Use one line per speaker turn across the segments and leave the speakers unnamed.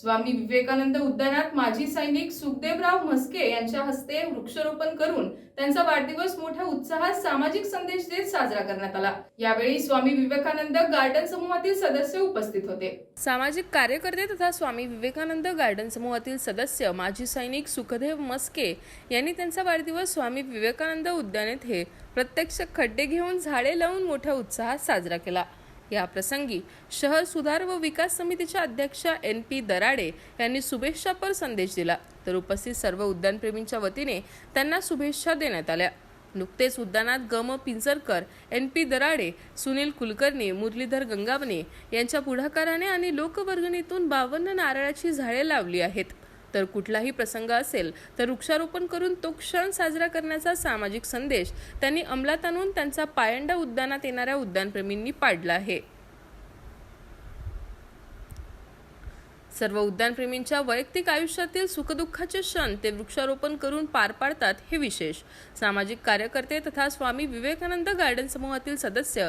स्वामी विवेकानंद उद्यानात माजी सैनिक सुखदेवराव म्हस्के यांच्या हस्ते वृक्षारोपण करून त्यांचा वाढदिवस मोठ्या उत्साहात सामाजिक संदेश देत साजरा करण्यात आला. यावेळी स्वामी विवेकानंद गार्डन समूहातील सदस्य उपस्थित होते. सामाजिक कार्यकर्ते तथा स्वामी विवेकानंद गार्डन समूहातील सदस्य माजी सैनिक सुखदेव मस्के यांनी त्यांचा वाढदिवस स्वामी विवेकानंद उद्यान येथे प्रत्यक्ष खड्डे घेऊन झाडे लावून मोठ्या उत्साहात साजरा केला. या प्रसंगी शहर सुधार व विकास समितीच्या अध्यक्षा एन पी दराडे यांनी शुभेच्छापर संदेश दिला. तर उपस्थित सर्व उद्यानप्रेमींच्या वतीने त्यांना शुभेच्छा देण्यात आल्या. नुकतेच उद्यानात गम पिंजरकर एन पी दराडे सुनील कुलकर्णी मुरलीधर गंगावणे यांच्या पुढाकाराने आणि लोकवर्गणीतून बावन्न नारळाची झाडे लावली आहेत. तर कुठलाही प्रसंग असेल तर वृक्षारोपण करून तो क्षण साजरा करण्याचा सामाजिक संदेश त्यांनी अंमलात आणून त्यांचा पायंडा उद्यानात येणाऱ्या उद्यानप्रेमींनी पाडला आहे. सर्व उद्यानप्रेमींच्या वैयक्तिक आयुष्यातील सुखदुःखाचे क्षण ते वृक्षारोपण करून पार पाडतात हे विशेष. सामाजिक कार्यकर्ते तथा स्वामी विवेकानंद गार्डन समूहातील सदस्य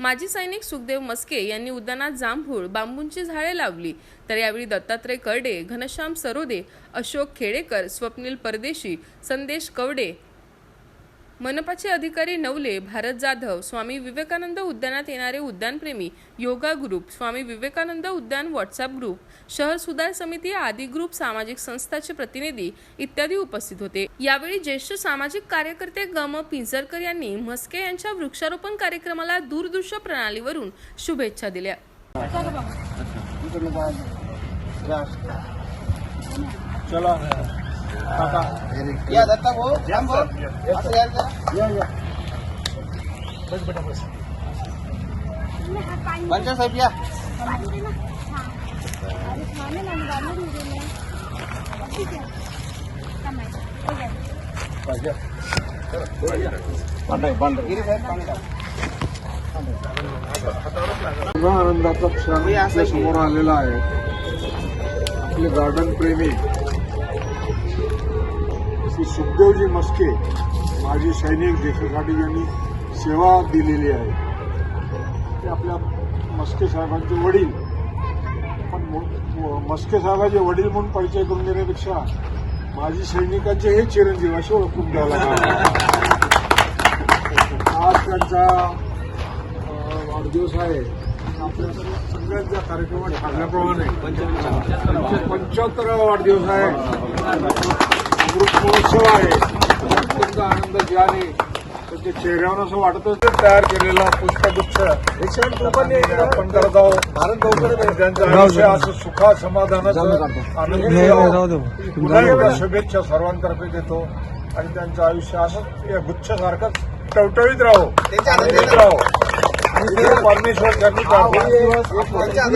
माजी सैनिक सुखदेव मस्के यांनी उद्यानात जांभूळ बांबूंची झाडे लावली. तर यावेळी दत्तात्रय करडे घनश्याम सरोदे अशोक खेडेकर स्वप्नील परदेशी संदेश कवडे मनपाचे अधिकारी नवले भारत जाधव स्वामी विवेकानंद उद्यानात येणारे उद्यानप्रेमी yoga group Swami Vivekananda Udyan WhatsApp group शहर सुधार समिती आदी ग्रुप सामाजिक संस्थाचे प्रतिनिधी इत्यादी उपस्थित होते. यावेळी ज्येष्ठ सामाजिक कार्यकर्ते गम पिंजरकर यांनी म्हस्के यांच्या वृक्षारोपण कार्यक्रमाला दूरदृश्य प्रणालीवरून शुभेच्छा दिल्या.
चला.
या दत्ता भाऊ जाम भाऊ. असं या.
या. या
साहेब या. गिरी साहेब.
पुन्हा आनंदाचा क्षण आपल्यासमोर आलेला आहे. आपले गार्डन प्रेमी श्री सुखदेवजी मस्के माजी सैनिक देशासाठी यांनी सेवा दिलेली आहे. ते आपल्या मस्के साहेबांचे वडील मस्के साहेबांचे वडील म्हणून परिचय करून देण्यापेक्षा माजी सैनिकांचे हे चिरंजीव असे ओळखून द्यावं आज त्यांचा वाढदिवस आहे. आपल्या सगळ्यांच्या कार्यक्रमात ठरल्याप्रमाणे पंच्याहत्तरावा वाढदिवस आहे. अमृत महोत्सव आहे. अत्यंत आनंदाची आणि त्यांच्या चेहऱ्यावर असं वाटतच ते तयार केलेला पुष्पगुच्छ आपण करत आहोत भारत त्यांचं आयुष्य असं सुखा समाधानाचं आनंदी राहो. पुन्हा एकदा शुभेच्छा सर्वांतर्फे देतो आणि त्यांचं आयुष्य असं या गुच्छसारखंच टवटवीत राहो
त्यांच्या
राहो परमेश्वर त्यांनी
त्यांच्या